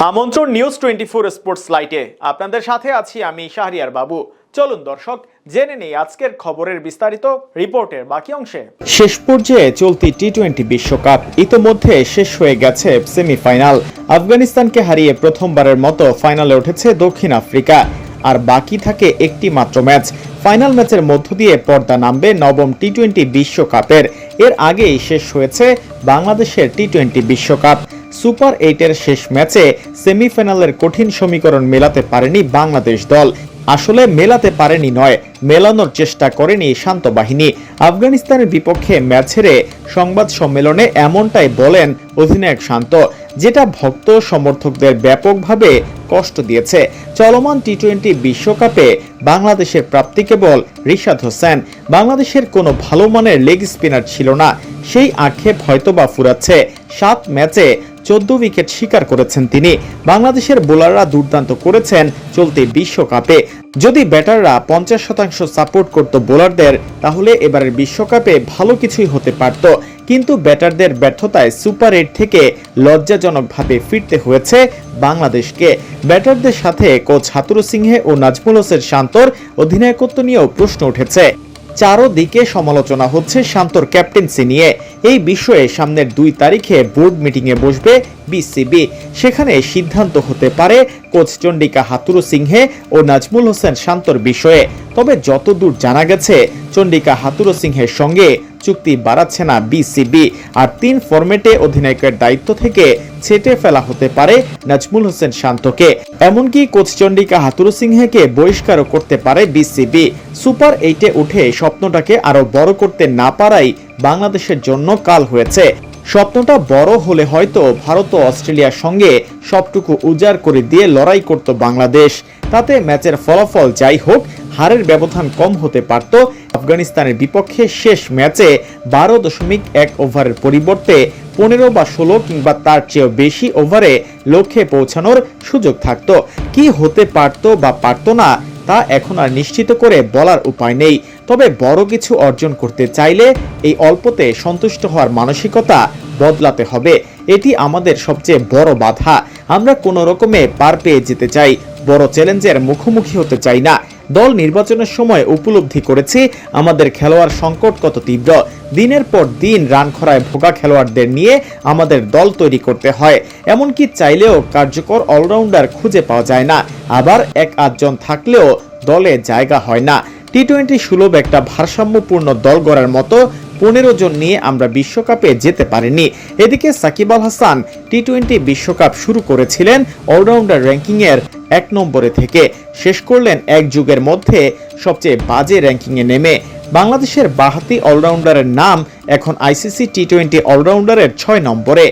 আমন্ত্রণ news twenty four sports লাইটে আপনাদের সাথে আছি আমি শাহরিয়ার বাবু। চলুন দর্শক, জেনে নেই আজকের খবরের বিস্তারিত রিপোর্টের বাকি অংশে। শেষ পর্যায়ে চলতি টি টোয়েন্টি বিশ্বকাপ ইতোমধ্যে শেষ হয়ে গেছে সেমিফাইনাল। আফগানিস্তানকে হারিয়ে প্রথমবারের মতো ফাইনালে উঠেছে দক্ষিণ আফ্রিকা। আর বাকি থাকে একটি মাত্র ম্যাচ। ফাইনাল ম্যাচের মধ্য দিয়ে পর্দা নামবে নবম টি টোয়েন্টি বিশ্বকাপের। এর আগেই শেষ হয়েছে বাংলাদেশের টি টোয়েন্টি বিশ্বকাপ। সুপার এইটের শেষ ম্যাচে সেমিফাইনালের কঠিন সমীকরণ মেলাতে পারেনি বাংলাদেশ দল। আসলে মেলাতে পারেনি নয়, মেলানোর চেষ্টা করেনি শান্ত বাহিনী। আফগানিস্তানের বিপক্ষে ম্যাচ হেরে সংবাদ সম্মেলনে এমনটাই বলেন অধিনায়ক শান্ত, যেটা ভক্ত সমর্থকদের ব্যাপকভাবে কষ্ট দিয়েছে। চলমান টি টোয়েন্টি বিশ্বকাপে বাংলাদেশের প্রাপ্তি কেবল রিশাদ হোসেন। বাংলাদেশের কোনো ভালো মানের লেগ স্পিনার ছিল না। সেই আক্ষেপ হয়তোবা ফুরাচ্ছে। সাত ম্যাচে চোদ্দ উইকেট শিকার করেছেন তিনি। বাংলাদেশের বোলাররা দুর্দান্ত করেছেন চলতি বিশ্বকাপে। যদি ব্যাটাররা পঞ্চাশ শতাংশ সাপোর্ট করত বোলারদের, তাহলে এবারের বিশ্বকাপে ভালো কিছুই হতে পারত। কিন্তু ব্যাটারদের ব্যর্থতায় সুপার এইট থেকে লজ্জাজনকভাবে ফিরতে হয়েছে বাংলাদেশকে। ব্যাটারদের সাথে কোচ হাতুরু সিংহে ও নাজমুল হোসেন শান্তর অধিনায়কত্ব নিয়েও প্রশ্ন উঠেছে। চারোদিকে সমালোচনা হচ্ছে শান্তর ক্যাপ্টেন্সি নিয়ে। এই বিষয়ে সামনের দুই তারিখে বোর্ড মিটিংয়ে বসবে বিসিবি। সেখানে সিদ্ধান্ত হতে পারে কোচ চণ্ডিকা হাতুরু সিংহে ও নাজমুল হোসেন শান্তর বিষয়ে। তবে যতদূর জানা গেছে চণ্ডিকা হাতুরু সিংহের সঙ্গে চুক্তি বাড়াচ্ছে না বিসিবি। আর তিন ফরম্যাটে অধিনায়কের দায়িত্ব থেকে ছেটে ফেলা হতে পারে নাজমুল হোসেন শান্তকে। এমনকি কোচ চন্ডিকা হাতুরু সিংহেকে বহিষ্কারও করতে পারে বিসিবি। সুপার এইটে উঠে স্বপ্নটাকে আরও বড় করতে না পারাই বাংলাদেশের জন্য কাল হয়েছে। স্বপ্নটা বড় হলে হয়তো ভারত ও অস্ট্রেলিয়ার সঙ্গে সবটুকু উজাড় করে দিয়ে লড়াই করত বাংলাদেশ। তাতে ম্যাচের ফলাফল যাই হোক, হারের ব্যবধান কম হতে পারত। আফগানিস্তানের বিপক্ষে শেষ ম্যাচে বারো দশমিক এক ওভারের পরিবর্তে পনেরো বা ষোলো কিংবা তার চেয়েও বেশি ওভারে লক্ষ্যে পৌঁছানোর সুযোগ থাকত। কি হতে পারত বা পারত না, তা এখন আর নিশ্চিত করে বলার উপায় নেই। তবে বড় কিছু অর্জন করতে চাইলে এই অল্পতে সন্তুষ্ট হওয়ার মানসিকতা বদলাতে হবে। এটি আমাদের সবচেয়ে বড় বাধা। আমরা কোনো রকমে পার পেয়ে যেতে চাই। বড় চ্যালেঞ্জের মুখোমুখি হতে চাই না। দল নির্বাচনের সময় উপলব্ধি করেছি, আমাদের খেলোয়াড় সংকট কত তীব্র। দিনের পর দিন রান খরায় ভোগা খেলোয়াড়দের নিয়ে আমাদের দল তৈরি করতে হয়। এমনকি চাইলেও কার্যকর অলরাউন্ডার খুঁজে পাওয়া যায় না। আবার এক আধজন থাকলেও দলে জায়গা হয় না। টি টোয়েন্টি সুলভ একটা ভারসাম্যপূর্ণ দল গড়ার মতো পনেরো জন নিয়ে আমরা বিশ্বকাপে যেতে পারিনি। এদিকে সাকিব আল হাসান টি টোয়েন্টি বিশ্বকাপ শুরু করেছিলেন অলরাউন্ডার র্যাঙ্কিংয়ের এক নম্বরে থেকে। শেষ করলেন এক যুগের মধ্যে সবচেয়ে বাজে র্যাঙ্কিংয়ে নেমে। বাংলাদেশের বাহাতি অলরাউন্ডারের নাম এখন আইসিসি টি টোয়েন্টি অলরাউন্ডারের ছয় নম্বরে।